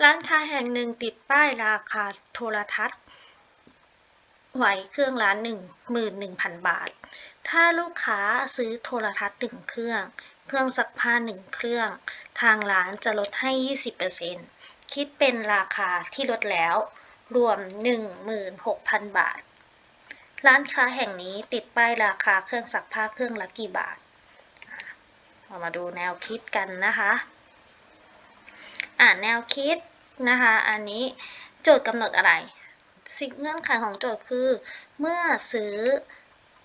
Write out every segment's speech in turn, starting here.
ร้านค้าแห่งหนึ่งติดป้ายราคาโทรทัศน์ไวเครื่องละหนึ่งหมื่นหนึ่งพันบาท ถ้าลูกค้าซื้อโทรทัศน์หนึ่งเครื่อง เครื่องซักผ้าหนึ่งเครื่อง ทางร้านจะลดให้ 20%คิดเป็นราคาที่ลดแล้ว รวม 16,000 บาท ร้านค้าแห่งนี้ติดป้ายราคาเครื่องซักผ้าเครื่องละกี่บาท เรามาดูแนวคิดกันนะคะ อ่านแนวคิดนะคะ อันนี้โจทย์กำหนดอะไรสิ่งเงื่อนไขของโจทย์คือ เมื่อซื้อ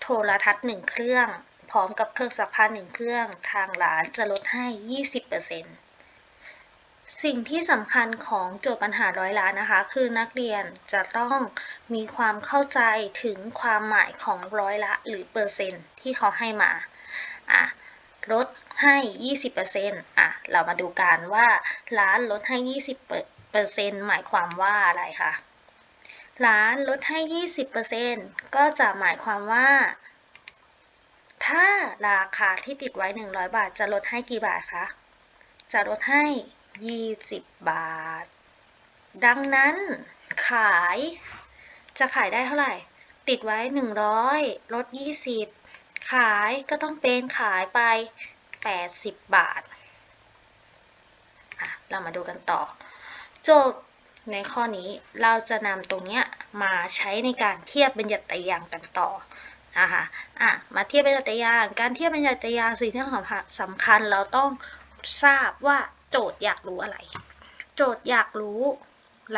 โทรทัศน์หนึ่งเครื่อง พร้อมกับเครื่องซักผ้าหนึ่งเครื่อง ทางร้านจะลดให้ 20%สิ่งที่สำคัญของโจทย์ปัญหาร้อยล้านนะคะ คือนักเรียนจะต้องมีความเข้าใจถึงความหมายของร้อยละหรือเปอร์เซ็นต์ที่เขาให้มาอะ ลดให้ 20%อะ เรามาดูกันว่าร้านลดให้ 20%หมายความว่าอะไรคะร้านลดให้ 20%ก็จะหมายความว่า ถ้าราคาที่ติดไว้ 100 บาท จะลดให้กี่บาทคะ จะลดให้ 20 บาท ดังนั้นขาย จะขายได้เท่าไหร่ ติดไว้ 100 ลด 20 ขายก็ต้องเป็นขายไป 80 บาทอะเรามาดูกันต่อ โจทย์ในข้อนี้เราจะนำตรงเนี้ยมาใช้ในการเทียบบรรยัติยางกันต่อนะคะอะมาเทียบบรรยัติยาง การเทียบบรรยัติยางสิ่งที่สำคัญเราต้องทราบว่าโจทย์อยากรู้อะไร โจทย์อยากรู้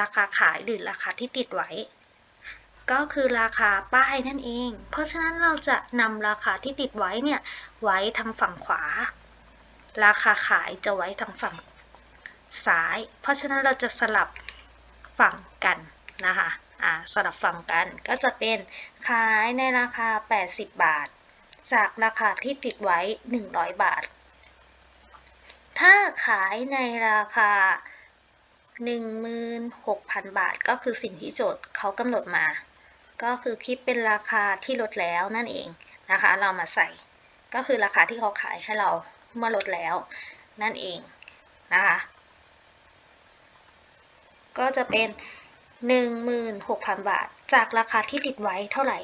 ราคาขายหรือราคาที่ติดไว้ ก็คือราคาป้ายนั่นเอง เพราะฉะนั้นเราจะนำราคาที่ติดไว้เนี่ยไว้ทางฝั่งขวา ราคาขายจะไว้ทางฝั่งซ้าย เพราะฉะนั้นเราจะสลับฝั่งกันนะคะอ่าสลับฝั่งกันก็จะเป็นขายในราคา 80 บาท จากราคาที่ติดไว้ 100 บาท ถ้าขายในราคา 16,000 บาท ก็คือสิ่งที่โจทย์เขากำหนดมา ก็คือคิดเป็นราคาที่ลดแล้วนั่นเองนะคะ เรามาใส่ก็คือราคาที่เขาขายให้เราเมื่อลดแล้วนั่นเองนะคะ ก็จะเป็น 16,000 บาท จากราคาที่ติดไว้เท่าไหร่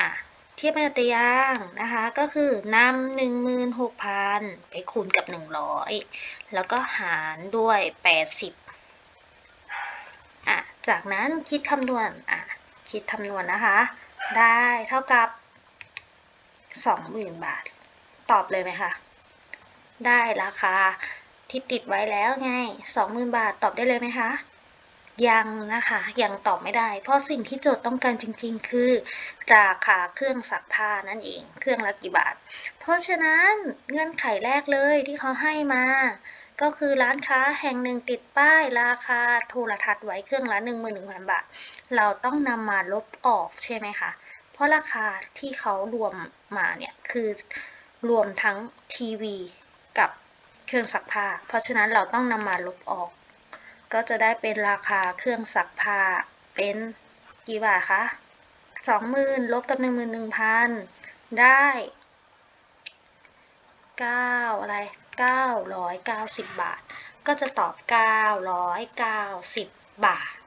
อะเทียบเป็นตัวอย่างนะคะ ก็คือนำ16,000 ไปคูณกับ 100 แล้วก็หารด้วย 80อะจากนั้นคิดคำนวณอะ คิดคำนวณนะคะ ได้เท่ากับ 20,000 บาท ตอบเลยไหมคะ ได้ราคาที่ติดไว้แล้วไง 20,000 บาทตอบได้เลยไหมคะ ยังนะคะ ยังตอบไม่ได้ เพราะสิ่งที่โจทย์ต้องการจริง ๆ คือ ราคาเครื่องซักผ้านั่นเอง เครื่องละกี่บาท เพราะฉะนั้นเงื่อนไขแรกเลยที่เขาให้มา ก็คือร้านค้าแห่งหนึ่งติดป้ายราคาโทรทัศน์ไว้เครื่องละ11,000 บาท เราต้องนำมาลบออกใช่ไหมคะ เพราะราคาที่เขารวมมาเนี่ยคือรวมทั้งทีวีกับเครื่องซักผ้า เพราะฉะนั้นเราต้องนำมาลบออก ก็จะได้เป็นราคาเครื่องซักผ้าเป็นกี่บาทคะสองหมื่นลบกับหนึ่งหมื่นหนึ่งพันได้เก้าอะไร เก้าร้อยเก้าสิบบาท ก็จะตอบเก้าร้อยเก้าสิบบาท